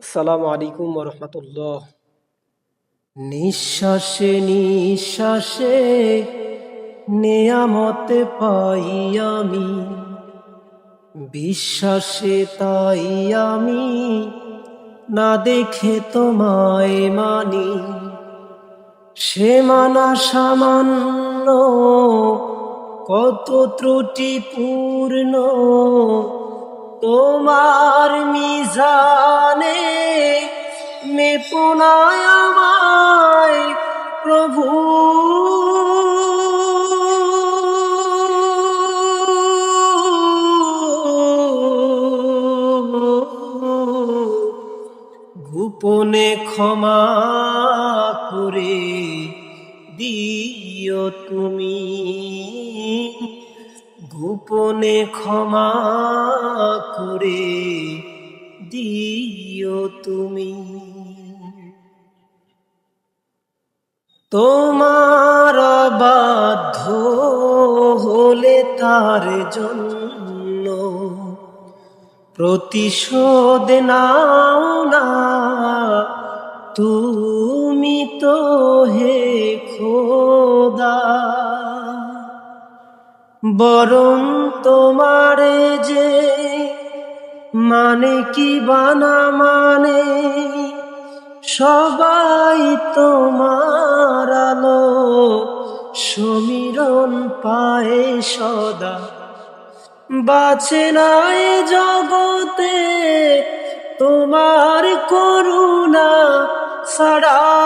আসসালামু আলাইকুম রহমতুল্লাহ। নিঃশ্বাসে নিঃশ্বাসে নেয়ামতে পাই আমি। বিশ্বাসে তাই আমি না দেখে তোমায় মানি। সে মানা সামান্য, কত ত্রুটি পূর্ণ। তোমার মিজানে মেপনায় আমায় প্রভু। গোপনে ক্ষমা করে দিও তুমি। গোপনে ক্ষমা করে দিও তুমি। তোমার বাধ্য হলে তার জন্য প্রতিশোধ নাও না। তুমি তো হে খোদা। বরং তোমারে যে মানে কি বানা মানে? সবাই তোমার আলো সমীরণ পায়ে সদা। বাঁচে নাই জগতে তোমার করুণা ছাড়া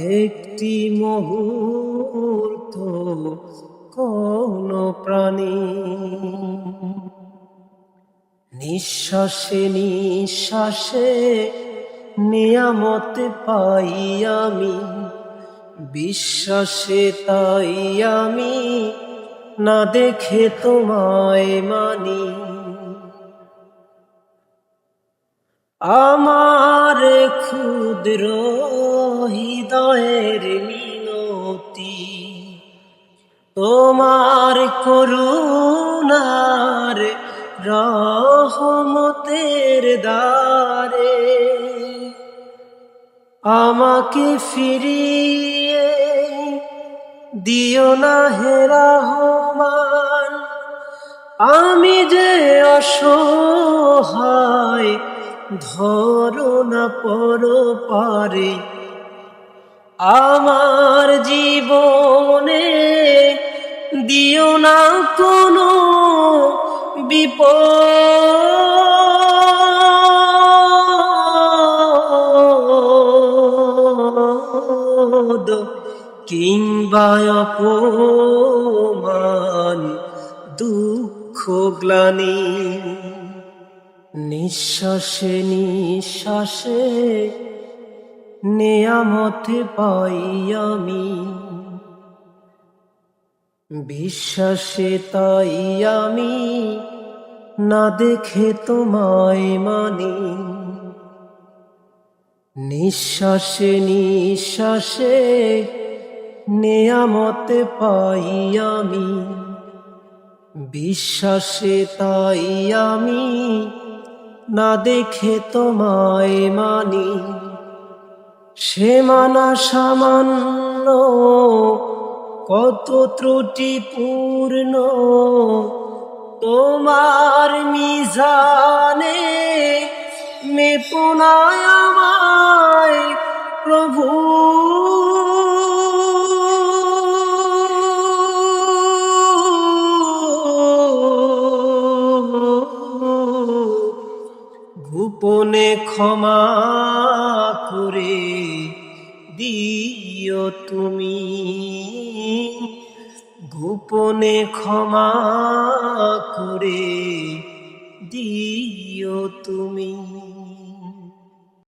একটি মুহূর্ত কোন প্রাণী নিঃশ্বাসে নিঃশ্বাসে নিয়ামত পাই আমি, বিশ্বাসে তাই আমি না দেখে তোমায় মানি। আমার ক্ষুদ্র হৃদয়ের মিনতি, তোমার করুণার রহমতের দ্বারে আমাকে ফিরিয়ে দিও না হে রহমান। আমি যে অসহায়, ধরো না পর পারে আমার জীবনে দিও না কোনো বিপদ কিংবা অপমান দুঃখ গ্লানি নিঃশ্বাসে নিঃশ্বাসে নেয়ামতে পাই আমি বিশ্বাসে তাই আমি না দেখে তোমায় মানি। নিঃশ্বাসে নিঃশ্বাসে নেয়ামতে পাই আমি বিশ্বাসে তাই আমি না দেখে তোমায় মানি। সে মানা সামান্য কত ত্রুটি পূর্ণ তোমার মিজানে মেপনায় আমায় প্রভু গোপনে ক্ষমা করে দিও তুমি। গোপনে ক্ষমা করে দিও তুমি।